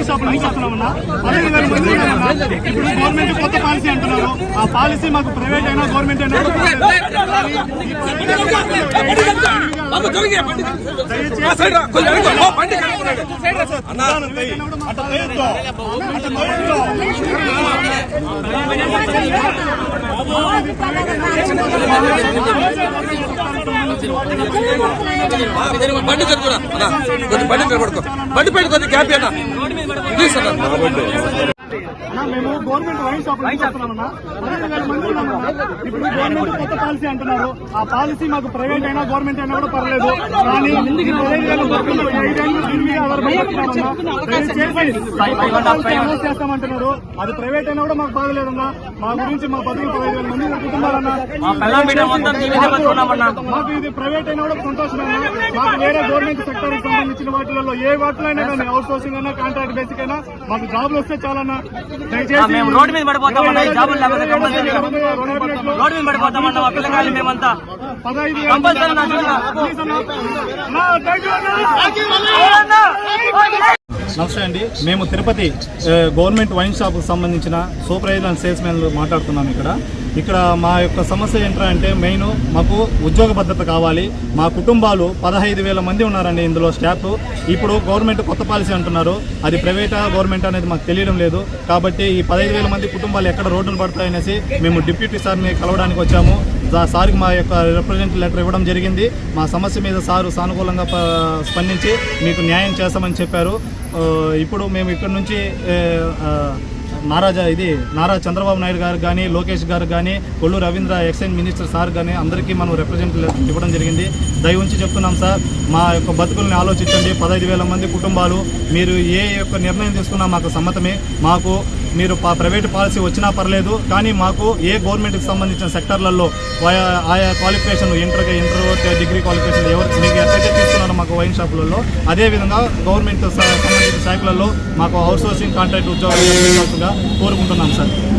Wine shop నుంచి వస్తున్నామన్నా పదహైదు వేల మంది. ఇప్పుడు గవర్నమెంట్ కొత్త పాలసీ అంటున్నారు. ఆ పాలసీ మాకు ప్రైవేట్ అయినా గవర్నమెంట్ అయినా దయచేసి బండి జరుగురా బండి నిలబడుకో. బండి పెట్టి క్యాప్ అన్న. ప్లీజ్ అన్న. అన్నా, మేము గవర్నమెంట్ వైన్ షాప్. వేల మంది ఉన్నామన్నా. ఇప్పుడు గవర్నమెంట్ కొత్త పాలసీ అంటున్నారు. ఆ పాలసీ మాకు ప్రైవేట్ అయినా గవర్నమెంట్ అయినా కూడా పర్లేదు కానీ అనౌన్స్ చేస్తామంటున్నారు. అది ప్రైవేట్ అయినా కూడా మాకు బాగలేదన్నా. మా గురించి మా బతుకులు పదహైదు వేల మంది కుటుంబాలన్నా. మాకు ఇది ప్రైవేట్ అయినా కూడా సంతోషమేనా మాకు వేరే గవర్నమెంట్ సెక్టర్ సంబంధించిన వాటిలలో ఏ వాటిలో అయినా కానీ అవుట్ సోర్సింగ్ అయినా కాంట్రాక్ట్ బేసిక్ అయినా మాకు జాబ్లు వస్తే చాలన్నా. మేము రోడ్డు మీద పడిపోతామన్నా, ఈ జాబులు లేకపోతే కంపల్సరీ. రోడ్డు మీద పడిపోతామన్నా మా పిల్లకాయలు మేమంతా కంపల్సరీ నా. నమస్తే అండి. మేము తిరుపతి గవర్నమెంట్ వైన్ షాప్కి సంబంధించిన సూపర్వైజర్ అండ్ సేల్స్ మెన్లు మాట్లాడుతున్నాం ఇక్కడ. ఇక్కడ మా యొక్క సమస్య ఏంటంటే మెయిన్ మాకు ఉద్యోగ భద్రత కావాలి. మా కుటుంబాలు పదహైదు వేల మంది ఉన్నారండి ఇందులో స్టాఫ్. ఇప్పుడు గవర్నమెంట్ కొత్త పాలసీ అంటున్నారు. అది ప్రైవేటా గవర్నమెంట్ అనేది మాకు తెలియడం లేదు. కాబట్టి ఈ పదహైదు వేల మంది కుటుంబాలు ఎక్కడ రోడ్డును పడతాయనేసి మేము డిప్యూటీ సార్ని కలవడానికి వచ్చాము. సార్కి మా యొక్క రిప్రజెంట్ లెటర్ ఇవ్వడం జరిగింది. మా సమస్య మీద సారు సానుకూలంగా స్పందించి మీకు న్యాయం చేస్తామని చెప్పారు. ఇప్పుడు మేము ఇక్కడ నుంచి నారాజా ఇది నారా చంద్రబాబు నాయుడు గారు కానీ లోకేష్ గారు కానీ Kollu Ravindra excise minister sir కానీ అందరికీ మనం రిప్రజెంట్ ఇవ్వడం జరిగింది. దయ ఉంచి చెప్తున్నాం సార్ మా యొక్క బతుకుల్ని ఆలోచించండి. పదహైదు వేల మంది కుటుంబాలు మీరు ఏ యొక్క నిర్ణయం తీసుకున్నా మాకు సమ్మతమే. మాకు మీరు ప్రైవేట్ పాలసీ వచ్చినా పర్లేదు కానీ మాకు ఏ గవర్నమెంట్కి సంబంధించిన సెక్టర్లలో ఆయా qualification inter inter degree qualification ఎవరు మీకు ఎట్లయితే తీసుకున్నారో మాకు వైన్ షాపులలో అదేవిధంగా గవర్నమెంట్ సంబంధించిన శాఖలలో మాకు అవుట్ సోర్సింగ్ కాంట్రాక్ట్ ఉద్యోగాలు కోరుకుంటున్నాం సార్.